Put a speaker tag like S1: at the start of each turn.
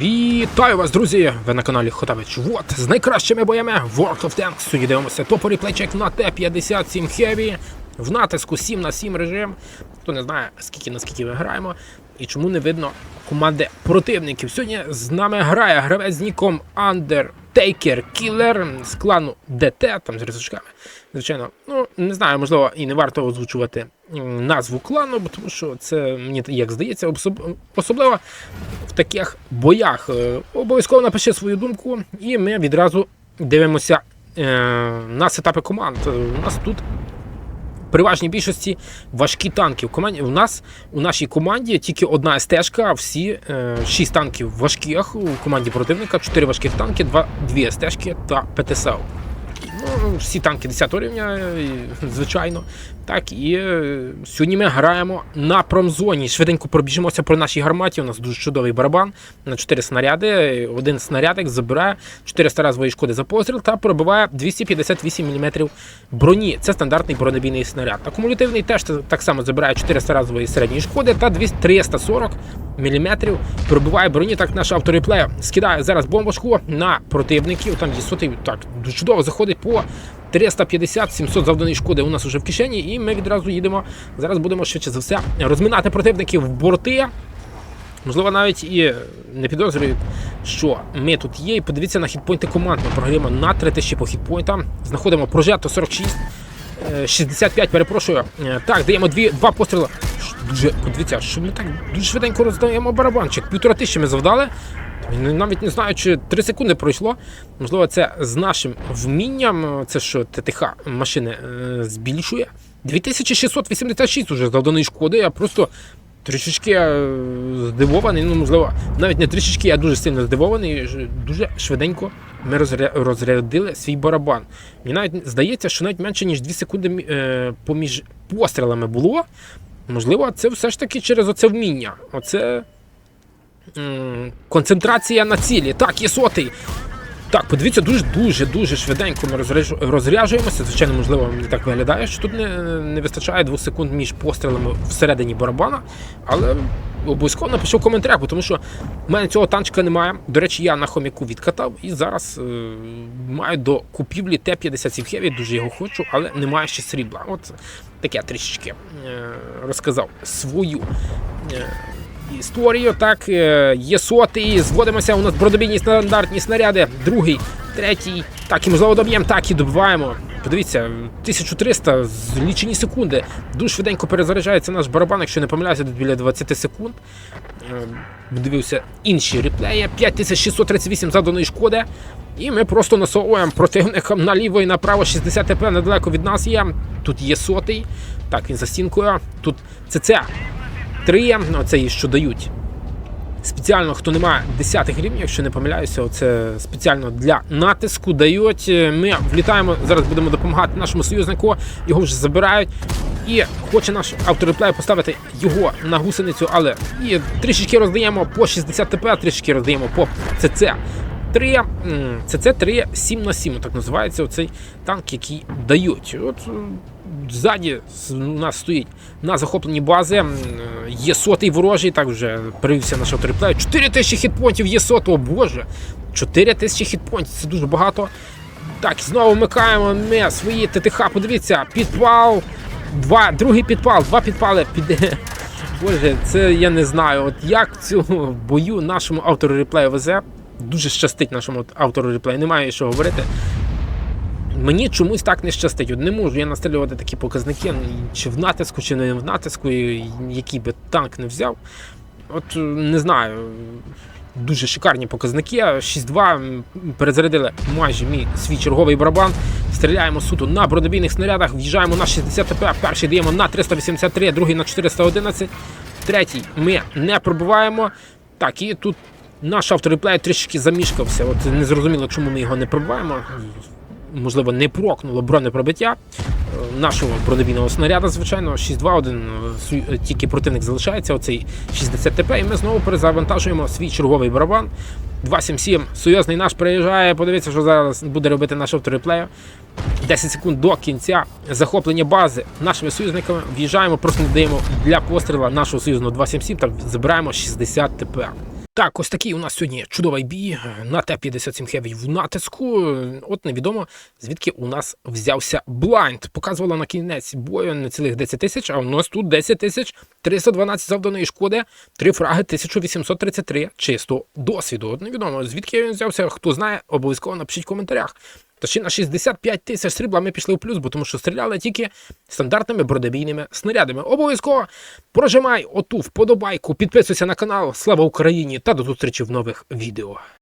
S1: Вітаю вас, друзі! Ви на каналі Хотавич Вот з найкращими боями World of Tanks. Сьогодні дивимося топорі плечек на Т-57 Heavy в натиску 7 на 7 режим. Хто не знає, скільки наскільки ми граємо і чому не видно команди противників. Сьогодні з нами грає гравець з ніком Undertaker Killer з клану ДТ, там з рисочками. Звичайно, ну не знаю, можливо, і не варто озвучувати назву клану, бо тому що це мені як здається, особ- особливо в таких боях. Е, Обов'язково напиши свою думку, і ми відразу дивимося е, на сетапи команд. Е, У нас тут переважній більшості важкі танки. У нас у нашій команді тільки одна стежка, а всі е, шість танків важких у команді противника, чотири важких танки, два дві стежки та ПТСАУ. Ну, всі танки 10 рівня, звичайно. Так, і е, сьогодні ми граємо на промзоні. Швиденько пробіжимося про нашій гарматі. У нас дуже чудовий барабан на 4 снаряди. Один снарядик забирає 400 разової шкоди за постріл та пробиває 258 мм броні. Це стандартний бронебійний снаряд. Акумулятивний теж так само забирає 400 разової середньої шкоди та 200 340 мм пробиває броні. Так наш автореплеєр скидає зараз бомбочку на противників. Там є сотий, так чудово заходить по 350-700 завданої шкоди у нас вже в кишені, і ми відразу їдемо. Зараз будемо швидше за все розминати противників в борти. Можливо, навіть і не підозрюють, що ми тут є. І подивіться на хітпойнти команд. Ми програємо на 3000 по хітпойнтам. Знаходимо прожето 46. е, 65, перепрошую. Е, Так, даємо дві, два постріли. Дуже, подивіться, що ми так дуже швиденько роздаємо барабанчик. Півтора тисячі ми завдали. Ну, Навіть не знаю, чи 3 секунди пройшло. Можливо, це з нашим вмінням, це що ТТХ машини е, збільшує. 2686 уже завданої шкоди. Я просто трішечки е, здивований. Ну, можливо, навіть не трішечки, я дуже сильно здивований. Дуже швиденько ми розрядили свій барабан. Мені навіть здається, що навіть менше ніж 2 секунди е, поміж пострілами було. Можливо, це все ж таки через оце вміння. Оце концентрація на цілі. Так, є сотий. Так, подивіться, дуже дуже дуже швиденько ми розряджуємося. Звичайно, можливо, мені так виглядає, що тут не, не вистачає двох секунд між пострілами всередині барабана. Але обов'язково напишу в коментарях, тому що в мене цього танчика немає. До речі, я на хомяку відкатав і зараз е, маю до купівлі Т-57 Heavy, дуже його хочу, але немає ще срібла. От таке трішечки е, розказав свою. Е, історію. Так, е, є сотий, зводимося. У нас бродобійні стандартні снаряди. Другий, третій. Так, і можливо доб'ємо, так і добиваємо. Подивіться, 1300 з лічені секунди. Дуже швиденько перезаряджається наш барабан, якщо не помиляюся, десь біля 20 секунд. Е, Дивився інші реплеї. 5638 завданої шкоди. І ми просто насовуємо противникам наліво і направо 60 ТП недалеко від нас є. Тут є сотий. Так, він за стінкою. Тут ЦЦ три, ну, це і що дають. Спеціально, хто не має 10 рівнів, якщо не помиляюся, це спеціально для натиску дають. Е, Ми влітаємо, зараз будемо допомагати нашому союзнику, його вже забирають. І хоче наш автореплей поставити його на гусеницю, але і трішечки роздаємо по 60 ТП, трішечки роздаємо по ЦЦ. 3, ЦЦ 3 7 на 7, так називається оцей танк, який дають. От ззаді у нас стоїть на захопленій бази. е, Є сотий ворожий, так вже привівся наш автореплей. 4 тисячі хітпонтів є сотого, боже. 4 тисячі хітпонтів, це дуже багато. Так, знову вмикаємо ми свої ТТХ. Подивіться, підпал. Два, другий підпал, два підпали під. Боже, це я не знаю. От як цю бою нашому автору реплею везе. Дуже щастить нашому автору реплею, немає що говорити. Мені чомусь так не щастить. Не можу я настрілювати такі показники, чи в натиску, чи не в натиску, який би танк не взяв. От е, не знаю. Дуже шикарні показники. 6-2 перезарядили майже мій свій черговий барабан. Стріляємо суто на бронебійних снарядах, в'їжджаємо на 60 ТП. Перший даємо на 383, другий на 411, третій ми не пробиваємо. Так, і тут наш автореплей трішки замішкався. От не зрозуміло, чому ми його не пробиваємо. Можливо, не прокнуло бронепробиття е, нашого бронебійного снаряда, звичайно, 6-2, один е, су- е, тільки противник залишається, оцей 60 ТП, і ми знову перезавантажуємо свій черговий барабан. 277 союзний наш приїжджає. Подивіться, що зараз буде робити наш автореплеєр. 10 секунд до кінця захоплення бази нашими союзниками. В'їжджаємо, просто не даємо для постріла нашого союзного 277, так забираємо 60 ТП. Так, ось такий у нас сьогодні чудовий бій на Т-57 Heavy в натиску. От невідомо, звідки у нас взявся блайнд. Показувала на кінець бою не цілих 10 тисяч, а у нас тут 10 тисяч 312 завданої шкоди, 3 фраги 1833 чисто досвіду. От невідомо, звідки він взявся, хто знає, обов'язково напишіть в коментарях. Та ще на 65 тисяч срібла ми пішли в плюс, бо тому що стріляли тільки стандартними бродобійними снарядами. Обов'язково прожимай оту вподобайку, підписуйся на канал. Слава Україні та до зустрічі в нових відео.